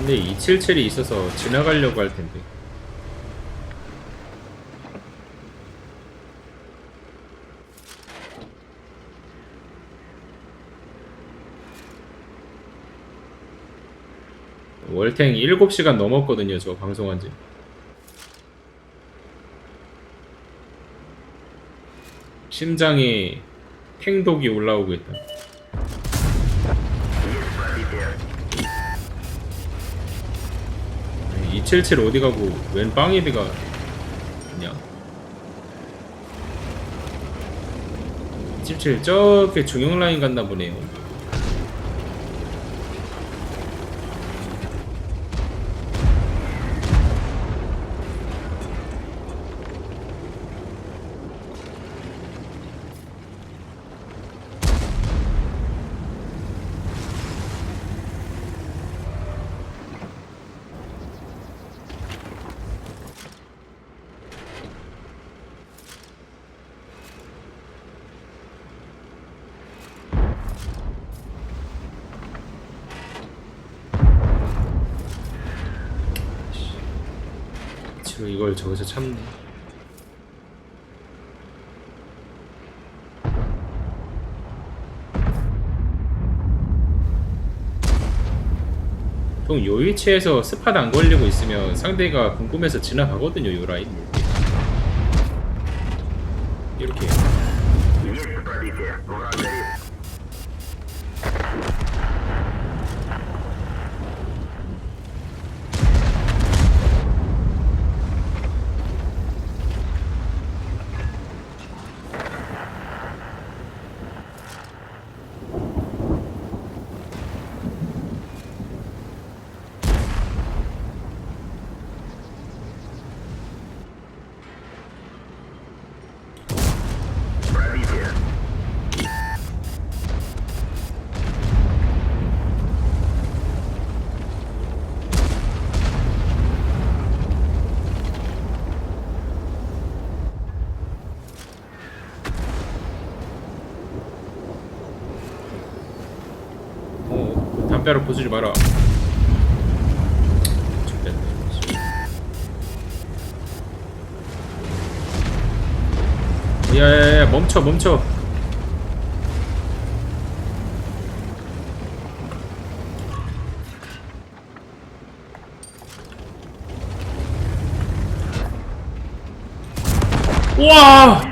근데 277이 있어서 지나가려고 할 텐데. 월탱 7시간 넘었거든요, 저 방송한 지. 심장에 탱독이 올라오고 있다. 277 어디 가고 웬 빵이비가 그냥 277 저렇게 중형 라인 갔나 보네요. 지금 이걸 저기서 참네. 보통 요 위치에서 스팟 안 걸리고 있으면 상대가 궁금해서 지나가거든요, 요 라인. 이렇게. 적대로 부수지 마라. 야야야 멈춰 멈춰. 우와!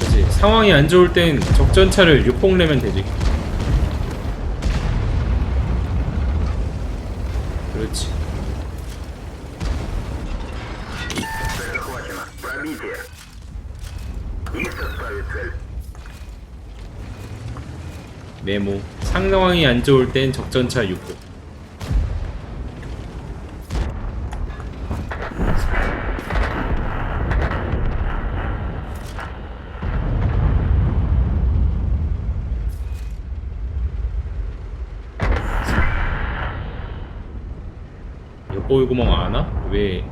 그지 상황이 안 좋을 땐 적전차를 유폭내면 되지. 메모 상황이 안 좋을 땐 적전차 육폭 여보이 구멍 아나? 왜?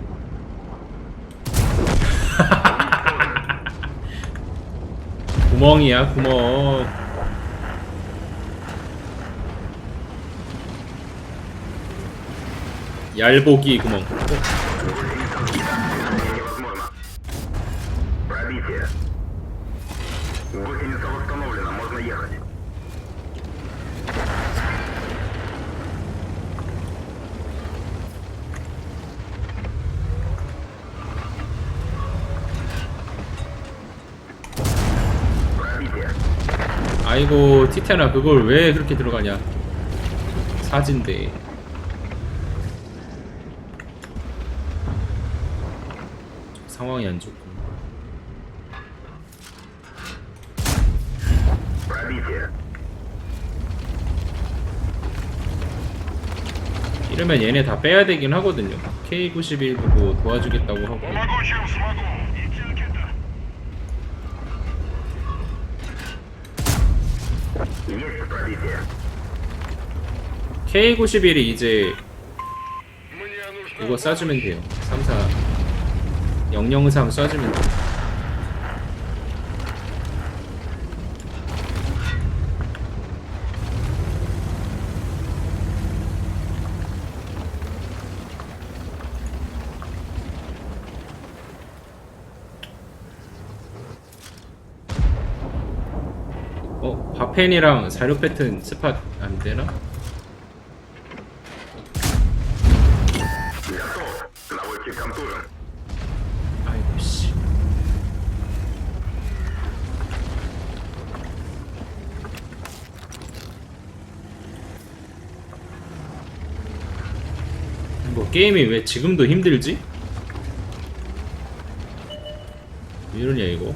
구멍이야 구멍 얄보기 구멍. 아이고 티테나 그걸 왜 그렇게 들어가냐 사진대 상황이 안 좋고. 이러면 얘네 다 빼야 되긴 하거든요. K91 보고 도와주겠다고 하고. K91이 이제 이거 싸주면 돼요. 3, 4. 영영삼 쏴주면 돼. 어? 바펜이랑 자료 패턴 스팟 안 되나? 뭐 게임이 왜 지금도 힘들지? 왜 이러냐 이거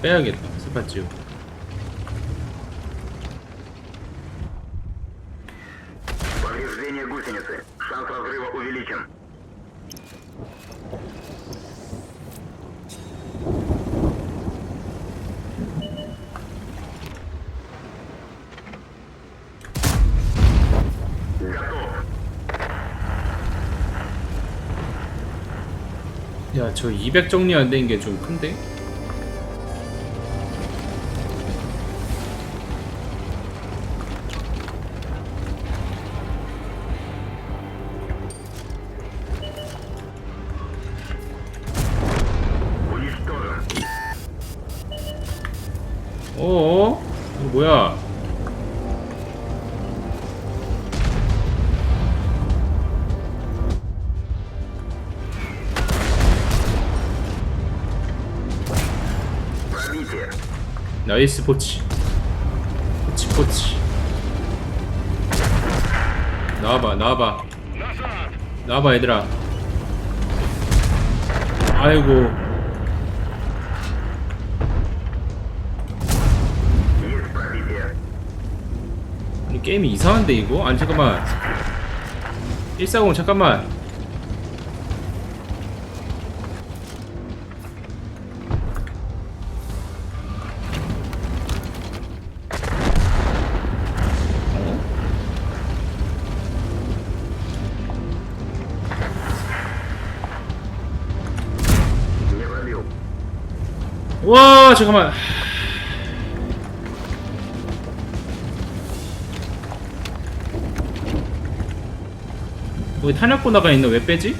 빼야겠다 스파치오 Повреждение гусеницы. Шанс разрыва увеличен. Готов. 야 저 200 정리 안 된 게 좀 큰데? 어어? 이거 뭐야? 나이스 포치 포치 포치 나와봐 나와봐 나와봐 얘들아 아이고 게임이 이상한데 이거? 아니 잠깐만. 140 잠깐만. 어? 와 잠깐만. 우리 탄약고나가 있는 왜 빼지?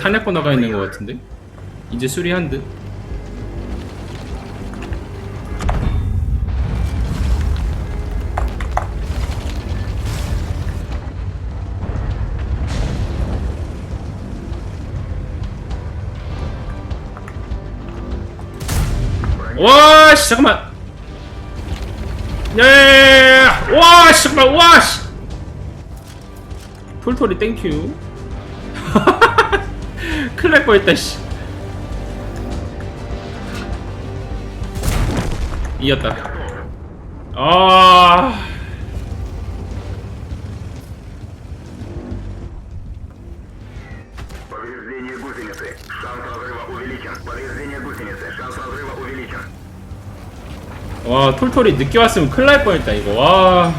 탄약고 나가 있는 것 같은데? 이제 수리한 듯? 씨, 잠깐만. 야야야야야! 와, 씨, 잠깐만, 와, 씨. 톨토리 땡큐. 큰일 날 뻔했다, 씨. 이겼다. 아. 와, 톨토리 늦게 왔으면 큰일 날 뻔했다, 이거. 와.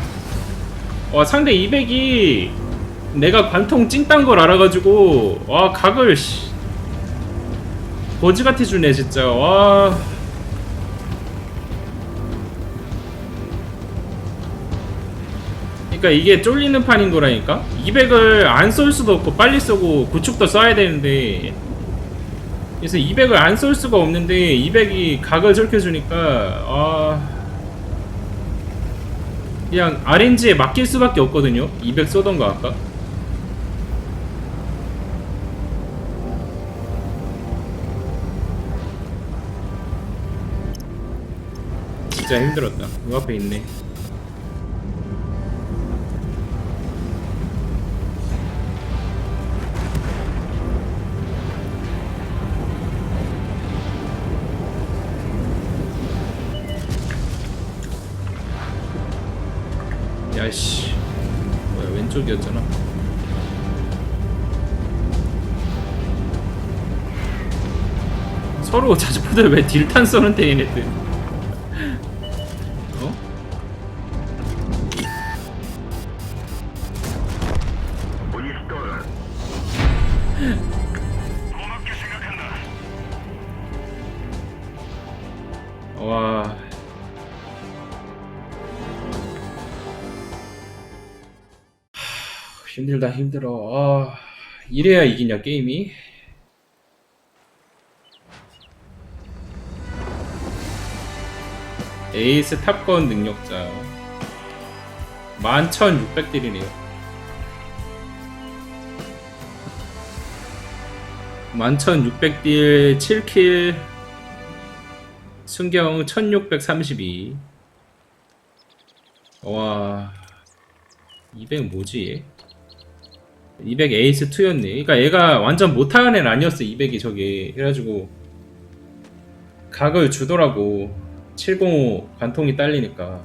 와, 상대 200이 내가 관통 찐딴 걸 알아가지고, 와, 각을, 씨. 거지같이 주네, 진짜. 와. 그러니까 이게 쫄리는 판인 거라니까? 200을 안 쏠 수도 없고 빨리 쏘고 구축도 써야 되는데 그래서 200을 안 쏠 수가 없는데 200이 각을 저렇게 주니까 아 그냥 RNG에 맡길 수밖에 없거든요. 200 쏘던가 아까. 진짜 힘들었다. 요 앞에 있네 야씨. 뭐야 왼쪽이었잖아. 서로 자주포들 왜 딜탄 쏘는데 얘네들 어? 힘들다 힘들어 아 이래야 이기냐 게임이 에이스 탑건 능력자 11,600딜이네요 11,600딜 7킬 순경 1632. 와. 200 뭐지? 200 에이스 2였네. 그러니까 얘가 완전 못하는 애는 아니었어. 200이 저게. 그래가지고 각을 주더라고. 705 관통이 딸리니까.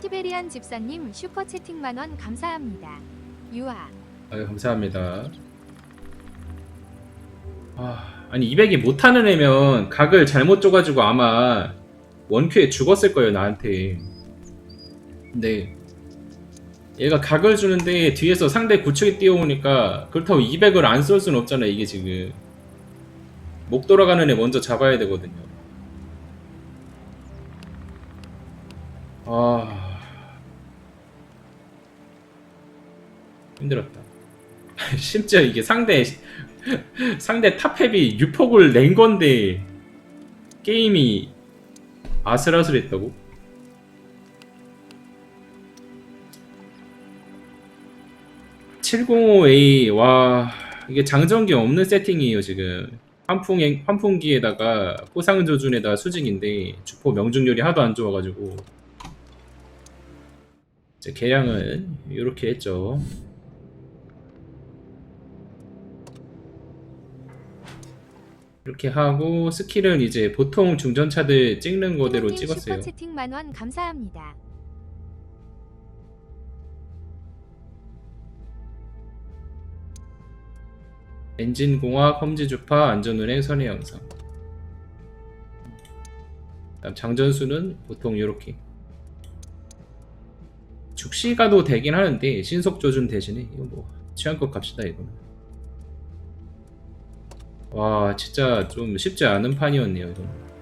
티베리안 집사님 슈퍼 채팅 만원 감사합니다. 유아 아유 감사합니다. 아, 아니 200이 못하는 애면 각을 잘못 줘가지고 아마 원큐에 죽었을 거예요 나한테. 근데 얘가 각을 주는데 뒤에서 상대 구축이 뛰어오니까 그렇다고 200을 안쏠 수는 없잖아 이게 지금. 목 돌아가는 애 먼저 잡아야 되거든요. 아 힘들었다. 심지어 이게 상대 상대 탑헵이 유폭을 낸 건데 게임이 아슬아슬했다고? (705A) 와 이게 장전기 없는 세팅이에요 지금 환풍 환풍기에다가 포상 조준에다 수직인데 주포 명중률이 하도 안 좋아가지고 이제 개량은 이렇게 했죠 이렇게 하고 스킬은 이제 보통 중전차들 찍는 거대로 님 찍었어요. 슈퍼 채팅 만원 감사합니다. 엔진 공학, 험지 주파, 안전운행, 선의 영상. 그다음 장전수는 보통 이렇게. 죽시가도 되긴 하는데 신속 조준 대신에 이거 뭐 취향껏 갑시다 이거는. 와 진짜 좀 쉽지 않은 판이었네요 이건.